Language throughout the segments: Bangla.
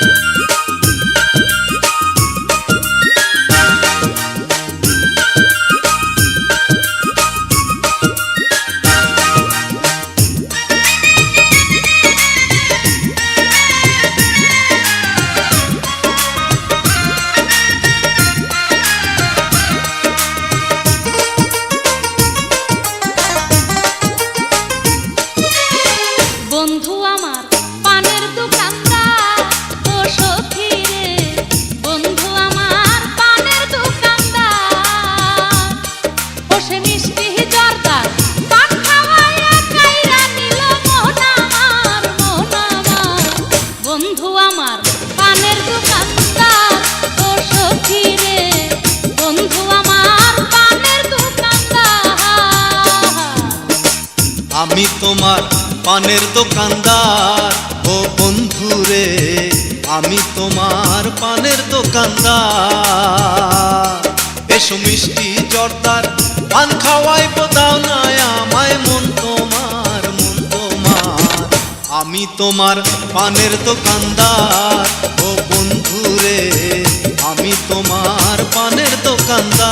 বন্ধু আমি তোমার পানের দোকানদার। ও বন্ধু রে আমি তোমার পানের দোকানদার। এসো মিষ্টি জর্দার, পান খাওয়াই দাও না আমায় মন তোমার মন তোমার। আমি তোমার পানের দোকানদার। ও বন্ধু রে আমি তোমার পানের দোকানদার।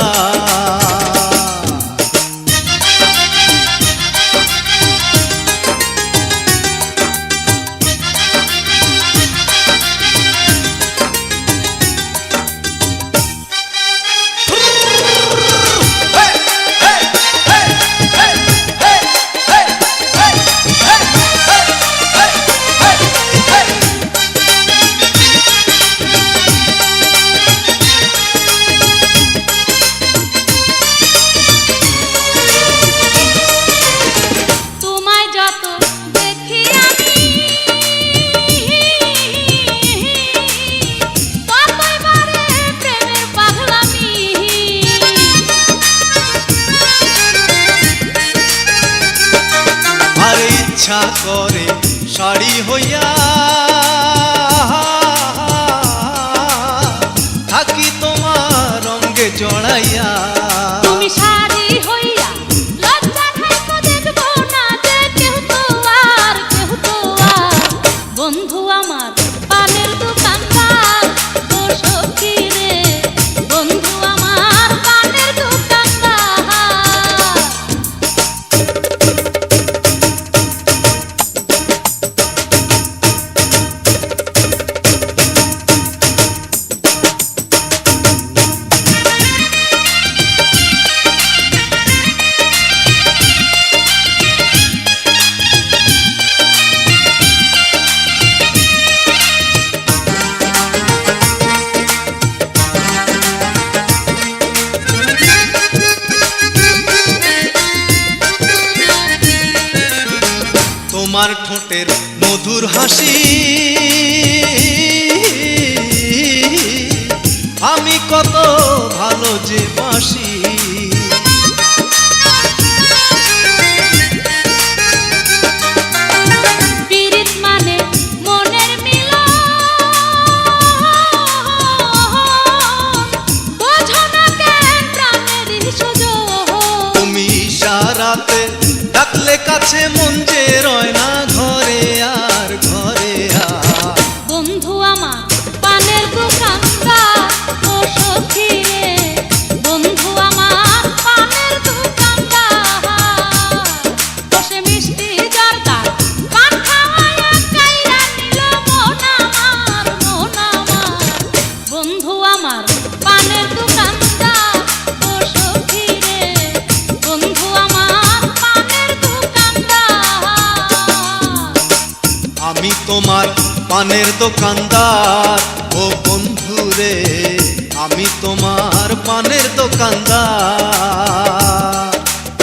ইচ্ছা করে শাড়ি হইয়া থাকি তোমার রঙ্গে জড়াইয়া। শাড়ি হইয়া বন্ধু আমার পানের দোকানদার সখী তোমার ঠোঁটের মধুর হাসি। আমি কত ভালো যে বাসি। মানে কাছে মন যে রয় পানের দোকানদার। ও বন্ধুরে, আমি তোমার পানের দোকানদার।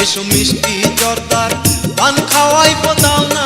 এসো মিষ্টি জর্দার, পান খাওয়াই পোতাও না।